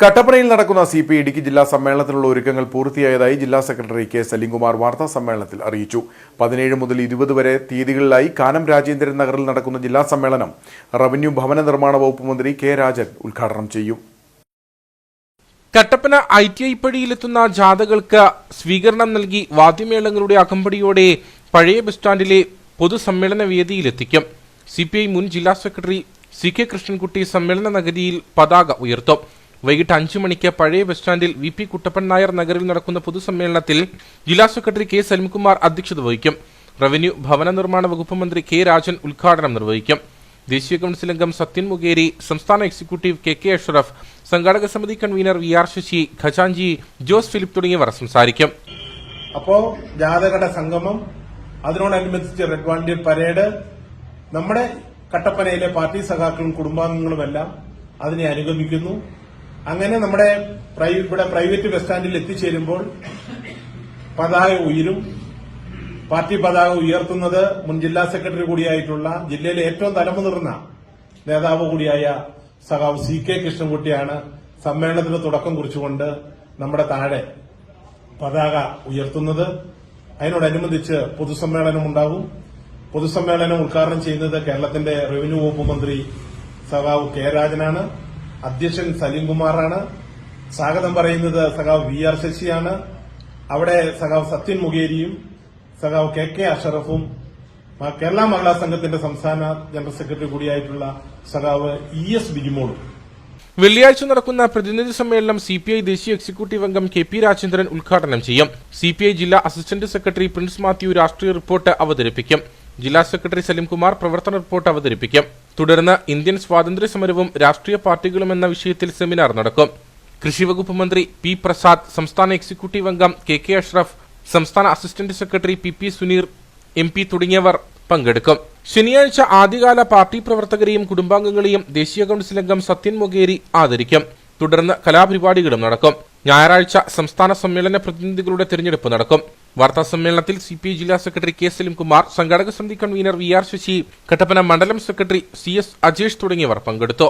കട്ടപ്പനയിൽ നടക്കുന്ന C P Idukki ജില്ലാ സമ്മേളനത്തിനുള്ള ഒരുക്കങ്ങൾ പൂർത്തിയായതായി ജില്ലാ സെക്രട്ടറി കെ സലിംകുമാർ വാർത്താ സമ്മേളനത്തിൽ അറിയിച്ചു. പതിനേഴ് മുതൽ ഇരുപത് വരെ തീയതികളിലായി കാനം രാജേന്ദ്രൻ നഗറിൽ നടക്കുന്ന ജില്ലാ സമ്മേളനം റവന്യൂ ഭവന നിർമ്മാണ വകുപ്പ് മന്ത്രി കെ രാജൻ ഉദ്ഘാടനം ചെയ്യും. കട്ടപ്പന ഐ ടി ഐ പടിയിലെത്തുന്ന ജാഥകൾക്ക് സ്വീകരണം നൽകി വാദ്യമേളങ്ങളുടെ അകമ്പടിയോടെ പഴയ ബസ് സ്റ്റാൻഡിലെ പൊതുസമ്മേളന വേദിയിലെത്തിക്കും. സി പി ഐ മുൻ ജില്ലാ സെക്രട്ടറി സി കെ കൃഷ്ണൻകുട്ടി സമ്മേളന നഗരിയിൽ പതാക ഉയർത്തും. വൈകിട്ട് അഞ്ചു മണിക്ക് പഴയ ബസ് സ്റ്റാൻഡിൽ വി പി കുട്ടപ്പൻ നായർ നഗറിൽ നടക്കുന്ന പൊതുസമ്മേളനത്തിൽ ജില്ലാ സെക്രട്ടറി കെ സലിംകുമാർ അധ്യക്ഷത വഹിക്കും. റവന്യൂ ഭവന നിർമ്മാണ വകുപ്പ് മന്ത്രി കെ രാജൻ ഉദ്ഘാടനം നിർവഹിക്കും. ദേശീയ കൌൺസിൽ അംഗം സത്യൻ മുഖേരി സംസ്ഥാന എക്സിക്യൂട്ടീവ് കെ കെ അഷ്റഫ് സംഘാടക സമിതി കൺവീനർ വി ആർ ശശി ഖജാൻജി ജോസ് ഫിലിപ്പ് തുടങ്ങിയവർ സംസാരിക്കും. അപ്പോ ജാഥകട സംഗമം അതിനോടനുബന്ധിച്ച് റെഡ് വാണ്ടി പരേഡ് നമ്മുടെ കട്ടപ്പനയിലെ പാർട്ടി സഖാക്കളും കുടുംബാംഗങ്ങളുമെല്ലാം അതിനെ അനുഗമിക്കുന്നു. അങ്ങനെ നമ്മുടെ ഇവിടെ പ്രൈവറ്റ് ബസ് സ്റ്റാൻഡിൽ എത്തിച്ചേരുമ്പോൾ പതാക ഉയരും. പാർട്ടി പതാക ഉയർത്തുന്നത് മുൻ ജില്ലാ സെക്രട്ടറി കൂടിയായിട്ടുള്ള ജില്ലയിലെ ഏറ്റവും തലമുതിർന്ന നേതാവ് കൂടിയായ സഖാവ് സി കെ കൃഷ്ണൻകുട്ടിയാണ് സമ്മേളനത്തിന് തുടക്കം കുറിച്ചുകൊണ്ട് നമ്മുടെ താഴെ പതാക ഉയർത്തുന്നത്. അതിനോടനുബന്ധിച്ച് പൊതുസമ്മേളനം ഉണ്ടാകും. പൊതുസമ്മേളനം ഉദ്ഘാടനം ചെയ്യുന്നത് കേരളത്തിന്റെ റവന്യൂ വകുപ്പ് മന്ത്രി സഖാവ് കെ രാജനാണ്. അധ്യക്ഷൻ സലീംകുമാറാണ് സ്വാഗതം പറയുന്നത് സഖാവ് വി ആർ ശശിയാണ്. അവിടെ സഖാവ് സത്യൻ മുഖേരിയും സഖാവ് കെ കെ അഷറഫും കേരള മഹിളാ സംഘത്തിന്റെ സംസ്ഥാന ജനറൽ സെക്രട്ടറി കൂടിയായിട്ടുള്ള സഖാവ് ഇ എസ് ബിജിമോളും. വെള്ളിയാഴ്ച നടക്കുന്ന പ്രതിനിധി സമ്മേളനം സി പി ഐ ദേശീയ എക്സിക്യൂട്ടീവ് അംഗം കെ പി രാജേന്ദ്രൻ ഉദ്ഘാടനം ചെയ്യും. സി പി ഐ ജില്ലാ അസിസ്റ്റന്റ് സെക്രട്ടറി പ്രിൻസ് മാത്യു രാഷ്ട്രീയ റിപ്പോർട്ട് അവതരിപ്പിക്കും. ജില്ലാ സെക്രട്ടറി സലീംകുമാർ പ്രവർത്തന റിപ്പോർട്ട് അവതരിപ്പിക്കും. തുടർന്ന് ഇന്ത്യൻ സ്വാതന്ത്ര്യ സമരവും രാഷ്ട്രീയ പാർട്ടികളും എന്ന വിഷയത്തിൽ സെമിനാർ നടക്കും. കൃഷി വകുപ്പ് മന്ത്രി പി പ്രസാദ് സംസ്ഥാന എക്സിക്യൂട്ടീവ് അംഗം കെ കെ അഷ്റഫ് സംസ്ഥാന assistant secretary P P Suneer M P തുടങ്ങിയവർ പങ്കെടുക്കും. ശനിയാഴ്ച ആദ്യകാല പാർട്ടി പ്രവർത്തകരെയും കുടുംബാംഗങ്ങളെയും ദേശീയ കൌൺസിൽ അംഗം സത്യൻ മൊഗേരി ആദരിക്കും. തുടർന്ന് കലാപരിപാടികളും നടക്കും. ഞായറാഴ്ച സംസ്ഥാന സമ്മേളന പ്രതിനിധികളുടെ തെരഞ്ഞെടുപ്പ് നടക്കും. വാർത്താ സമ്മേളനത്തിൽ സി പി ഐ ജില്ലാ സെക്രട്ടറി കെ സലിംകുമാർ സംഘാടക സമിതി convener V R Sasi Kattappana മണ്ഡലം സെക്രട്ടറി സി എസ് അജേഷ് തുടങ്ങിയവർ പങ്കെടുത്തു.